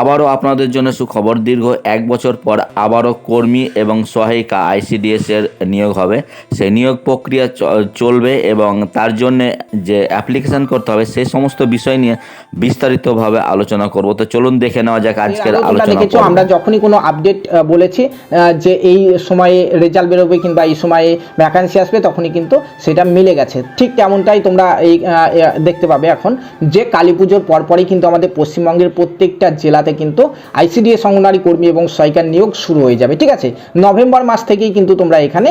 আবারও আপনাদের জন্য সুখবর দীর্ঘ এক বছর পর আবারও কর্মী এবং সহায়িকা আইসিডিএস এর নিয়োগ হবে। সেই নিয়োগ প্রক্রিয়া চলবে এবং তার জন্য যে অ্যাপ্লিকেশন করতে হবে সেই সমস্ত বিষয় নিয়ে বিস্তারিতভাবে আলোচনা করব। তো চলুন দেখে নেওয়া যাক আজকের আলোচনা দেখেছ আমরা যখনই কোনো আপডেট বলেছি যে এই সময়ে রেজাল্ট বেরোবে কিংবা এই সময়ে ভ্যাকান্সি আসবে তখনই কিন্তু সেটা মিলে গেছে। ঠিক তেমনটাই তোমরা এই দেখতে পাবে এখন যে কালী পুজোর পরপরই কিন্তু আমাদের পশ্চিমবঙ্গের প্রত্যেকটা জেলাতে কিন্তু আইসিডিএস অঙ্গনারী কর্মী এবং সহায়িকার নিয়োগ শুরু হয়ে যাবে। ঠিক আছে? নভেম্বর মাস থেকেই কিন্তু তোমরা এখানে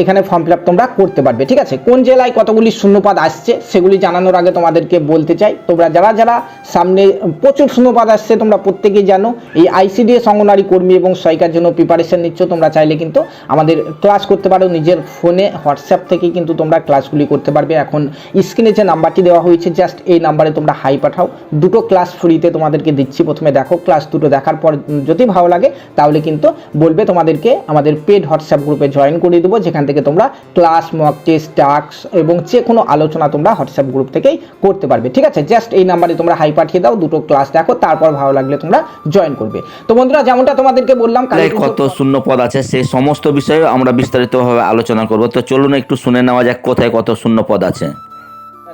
এখানে ফর্ম ফিল তোমরা করতে পারবে, ঠিক আছে? কোন জেলায় কতগুলি শূন্যপাদ আসছে সেগুলি জানানোর আগে তোমাদেরকে বলতে চাই। তোমরা যারা যারা সামনে প্রচুর শূন্যপাদ আসছে, তোমরা প্রত্যেকেই জানো, এই আইসিডিএস অঙ্গনারী কর্মী এবং সহায়িকার জন্য প্রিপারেশন নিচ্ছ, তোমরা চাইলে কিন্তু আমাদের ক্লাস করতে পারো। নিজের ফোনে হোয়াটসঅ্যাপ থেকে কিন্তু তোমরা ক্লাসগুলি করতে পারবে। এখন স্ক্রিনে যে নাম্বারটি দেওয়া হয়েছে জাস্ট এই নাম্বারে তোমরা হাই পাঠাও। দুটো ক্লাস ফ্রিতে তোমাদেরকে দিচ্ছি। প্রথমে দেখো ক্লাস দুটো দেখার পর যদি ভালো লাগে, তাহলে কিন্তু বলবে তোমাদেরকে আমাদের পেড হোয়াটসঅ্যাপ গ্রুপে জয়েন করে দেবো। যেখান থেকে তোমরা ক্লাস মক টেস্ট টাস্ক এবং যে কোনো আলোচনা তোমরা হোয়াটসঅ্যাপ গ্রুপ থেকেই করতে পারবে। ঠিক আছে? জাস্ট এই নাম্বারে তোমরা হাই পাঠিয়ে দাও দুটো ক্লাস দেখো তারপর ভালো লাগলে তোমরা জয়েন করবে। তো বন্ধুরা যেমনটা তোমাদেরকে বললাম কত শূন্য পদ আছে সেই সমস্ত বিষয়ে আমরা বিস্তারিতভাবে আলোচনা করব। তো চলুন একটু শুনে নেওয়া যাক কোথায় কত শূন্য পদ আছে।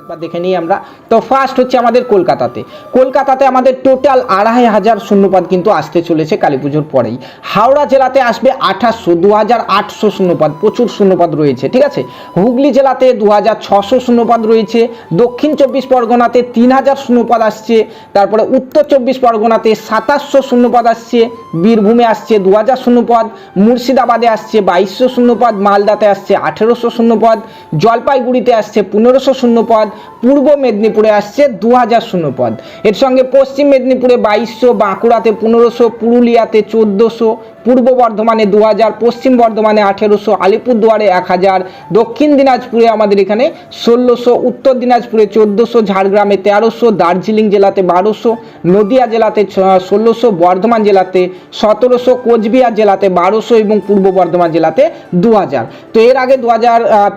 একবার দেখে নিই আমরা। তো ফার্স্ট হচ্ছে আমাদের কলকাতাতে। কলকাতাতে আমাদের টোটাল আড়াই হাজার শূন্যপদ কিন্তু আসতে চলেছে কালী পুজোর পরেই। হাওড়া জেলাতে আসবে আঠাশশো দু হাজার আটশো শূন্যপদ, প্রচুর শূন্যপদ রয়েছে, ঠিক আছে? হুগলি জেলাতে দু হাজার ছশো শূন্যপদ রয়েছে, দক্ষিণ চব্বিশ পরগনাতে তিন হাজার শূন্যপদ আসছে, তারপরে উত্তর চব্বিশ পরগনাতে সাতাশশো শূন্যপদ আসছে, বীরভূমে আসছে দু হাজার শূন্যপদ, মুর্শিদাবাদে আসছে বাইশশো শূন্যপদ, মালদাতে আসছে আঠেরোশো শূন্যপদ, জলপাইগুড়িতে আসছে পনেরোশো শূন্যপদ পূর্ব মেদিনীপুরে আসছে দু হাজার শূন্যপদ এর সঙ্গে পশ্চিম মেদিনীপুরে বাইশশো, বাঁকুড়াতে পনেরোশো, পুরুলিয়াতে চোদ্দোশো পূর্ব বর্ধমানে দু হাজার, পশ্চিম বর্ধমানে আঠেরোশো, আলিপুরদুয়ারে এক হাজার, দক্ষিণ দিনাজপুরে আমাদের এখানে ষোলোশো, উত্তর দিনাজপুরে চোদ্দোশো, ঝাড়গ্রামে তেরোশো, দার্জিলিং জেলাতে বারোশো, নদিয়া জেলাতে ষোলোশো, বর্ধমান জেলাতে সতেরোশো, কোচবিহার জেলাতে বারোশো এবং পূর্ব বর্ধমান জেলাতে দু হাজার। তো এর আগে দু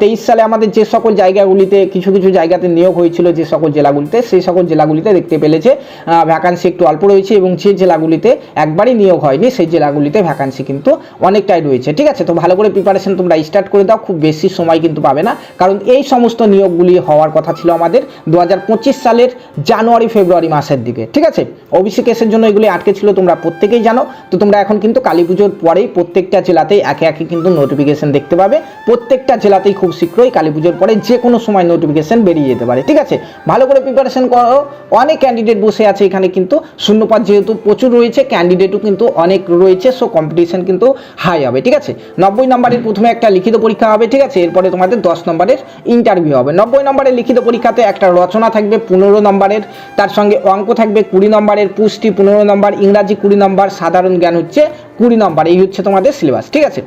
তেইশ সালে আমাদের যে সকল জায়গাগুলিতে কিছু কিছু জায়গাতে নিয়োগ হয়েছিল, যে সকল জেলাগুলিতে, সেই সকল জেলাগুলিতে দেখতে পেলেছে ভ্যাকান্সি একটু অল্প রয়েছে এবং যে জেলাগুলিতে একবারই নিয়োগ হয়নি, সেই জেলাগুলিতে ভ্যাকান্সি কিন্তু অনেকটাই রয়েছে, ঠিক আছে? তো ভালো করে প্রিপারেশন তোমরা স্টার্ট করে দাও, খুব বেশি সময় কিন্তু পাবে না। কারণ এই সমস্ত নিয়োগগুলি হওয়ার কথা ছিল আমাদের দু হাজার পঁচিশ সালের জানুয়ারি, ফেব্রুয়ারি মাসের দিকে, ঠিক আছে? ওবিসি কেসের জন্য এগুলি আটকে ছিল, তোমরা প্রত্যেকেই জানো। তো তোমরা এখন কিন্তু কালী পুজোর পরেই প্রত্যেকটা জেলাতেই একে একে কিন্তু নোটিফিকেশন দেখতে পাবে। প্রত্যেকটা জেলাতেই খুব শীঘ্রই কালী পুজোর পরে যে কোনো সময় নোটিফিকেশন বেরিয়ে যেতে পারে, ঠিক আছে? ভালো করে প্রিপারেশন করো। অনেক ক্যান্ডিডেট বসে আছে এখানে কিন্তু। শূন্যপাত যেহেতু প্রচুর রয়েছে ক্যান্ডিডেটও কিন্তু অনেক রয়েছে সো কম্পিটিশন কিন্তু হাই হবে, ঠিক আছে? নব্বই নম্বরের প্রথমে একটা লিখিত পরীক্ষা হবে, ঠিক আছে? এরপরে তোমাদের দশ নম্বরের ইন্টারভিউ হবে। নব্বই নম্বরের লিখিত পরীক্ষাতে একটা রচনা থাকবে পনেরো নম্বরের, তার সঙ্গে অঙ্ক থাকবে কুড়ি নম্বরের, পুষ্টি পনেরো নম্বর, ইংরাজি কুড়ি নম্বর, সাধারণ জ্ঞান হচ্ছে কুড়ি নম্বর, এই হচ্ছে তোমাদের সিলেবাস ঠিক আছে?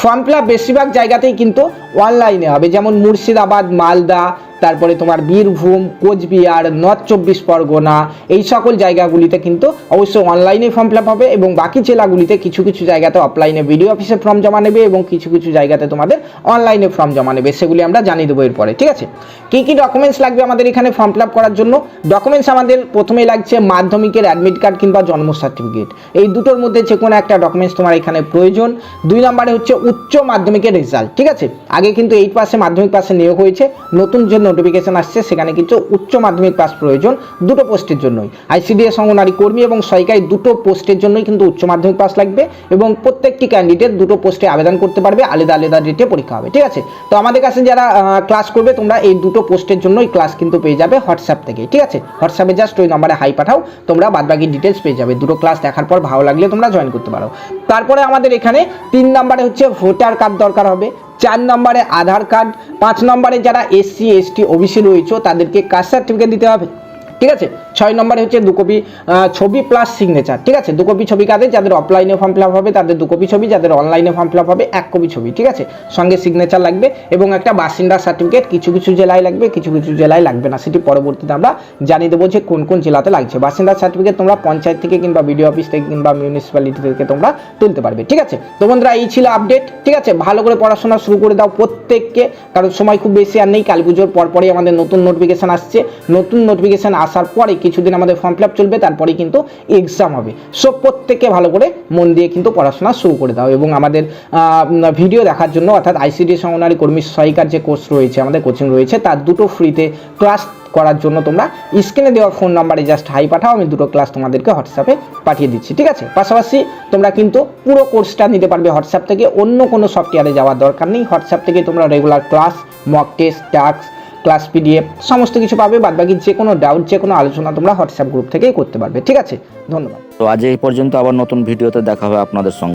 ফর্ম ফিল আপ বেশিরভাগ জায়গাতেই কিন্তু অনলাইনে হবে, যেমন মুর্শিদাবাদ, মালদা, তারপরে তোমার বীরভূম, কোচবিহার নর্থ চব্বিশ পরগনা, এই সকল জায়গাগুলিতে কিন্তু অবশ্যই অনলাইনে ফর্ম ফিল আপ হবে এবং বাকি জেলাগুলিতে কিছু কিছু জায়গাতে অফলাইনে বিডিও অফিসে ফর্ম জমা নেবে এবং কিছু কিছু জায়গাতে তোমাদের অনলাইনে ফর্ম জমা নেবে, সেগুলি আমরা জানিয়ে দেবো এরপরে, ঠিক আছে? কী কী ডকুমেন্টস লাগবে আমাদের এখানে ফর্ম ফিল আপ করার জন্য? ডকুমেন্টস আমাদের প্রথমেই লাগছে মাধ্যমিকের অ্যাডমিট কার্ড কিংবা জন্ম সার্টিফিকেট এই দুটোর মধ্যে যে কোনো একটা ডকুমেন্টস তোমার এখানে প্রয়োজন। দুই নম্বরে হচ্ছে উচ্চ মাধ্যমিকের রেজাল্ট ঠিক আছে? আগে কিন্তু এইট পাসে মাধ্যমিক পাসে নিয়োগ হয়েছে। নতুন যে নোটিফিকেশন আসছে, সেখানে কিন্তু উচ্চ মাধ্যমিক পাস প্রয়োজন দুটো পোস্টের জন্যই। আইসিডিএস অঙ্গনারী কর্মী এবং সরকারি দুটো পোস্টের জন্যই কিন্তু উচ্চ মাধ্যমিক পাস লাগবে এবং প্রত্যেকটি ক্যান্ডিডেট দুটো পোস্টে আবেদন করতে পারবে, আলাদা আলাদা ডেটে পরীক্ষা হবে, ঠিক আছে? তো আমাদের কাছে যারা ক্লাস করবে, তোমরা এই দুটো পোস্টের জন্যই ক্লাস কিন্তু পেয়ে যাবে হোয়াটসঅ্যাপ থেকে, ঠিক আছে? হোয়াটসঅ্যাপে জাস্ট ওই নাম্বারে হাই পাঠাও, তোমরা বাদবাকি ডিটেলস পেয়ে যাবে। দুটো ক্লাস দেখার পর ভালো লাগলে তোমরা জয়েন করতে পারো। তারপরে আমাদের এখানে তিন নাম্বারে হচ্ছে ভোটার কার্ড দরকার হবে, চার নম্বরে আধার কার্ড, পাঁচ নম্বরে যারা এসসি, এসটি, ওবিসি রয়েছে, তাদেরকে কাস্ট সার্টিফিকেট দিতে হবে। ঠিক আছে? ছয় নম্বরে হচ্ছে দু কপি ছবি প্লাস সিগনেচার ঠিক আছে? দু কপি ছবি কাদের যাদের অফলাইনে ফর্ম ফিল হবে, তাদের দু কপি ছবি, যাদের অনলাইনে ফর্ম ফিল হবে, এক কপি ছবি, ঠিক আছে? সঙ্গে সিগনেচার লাগবে এবং একটা বাসিন্দা সার্টিফিকেট কিছু কিছু জেলায় লাগবে, কিছু কিছু জেলায় লাগবে না, সেটি পরবর্তীতে আমরা জানিয়ে দেবো যে কোন কোন জেলাতে লাগছে। বাসিন্দা সার্টিফিকেট তোমরা পঞ্চায়েত থেকে কিংবা বিডিও অফিস থেকে কিংবা মিউনিসিপ্যালিটি থেকে তোমরা তুলতে পারবে, ঠিক আছে? তো বন্ধুরা, এই ছিল আপডেট ঠিক আছে? ভালো করে পড়াশোনা শুরু করে দাও প্রত্যেককে, কারণ সময় খুব বেশি আর নেই, কালী পুজোর পরপরই আমাদের নতুন নোটিফিকেশান আসছে। নতুন নোটিফিকেশান আস আসার পরে কিছুদিন আমাদের ফর্ম ফিল আপ চলবে তারপরে কিন্তু এক্সাম হবে। সো প্রত্যেককে ভালো করে মন দিয়ে কিন্তু পড়াশোনা শুরু করে দাও এবং আমাদের ভিডিও দেখার জন্য অর্থাৎ আইসিডিএস অঙ্গনারী কর্মী সহায়িকার যে কোর্স রয়েছে, আমাদের কোচিং রয়েছে, তার দুটো ফ্রিতে ক্লাস করার জন্য তোমরা স্ক্রিনে দেওয়া ফোন নাম্বারে জাস্ট হাই পাঠাও, আমি দুটো ক্লাস তোমাদেরকে হোয়াটসঅ্যাপে পাঠিয়ে দিচ্ছি, ঠিক আছে? পাশাপাশি তোমরা কিন্তু পুরো কোর্সটা নিতে পারবে হোয়াটসঅ্যাপ থেকে, অন্য কোনো সফটওয়্যারে যাওয়ার দরকার নেই। হোয়াটসঅ্যাপ থেকে তোমরা regular class mock test task class PDF, সমস্ত কিছু পাবে বাদ বাকি যে কোনো ডাউট যে কোনো আলোচনা তোমরা হোয়াটসঅ্যাপ গ্রুপ থেকেই করতে পারবে। ঠিক আছে? ধন্যবাদ। তো আজ এই পর্যন্ত আবার নতুন ভিডিওতে দেখা হবে আপনাদের সঙ্গে।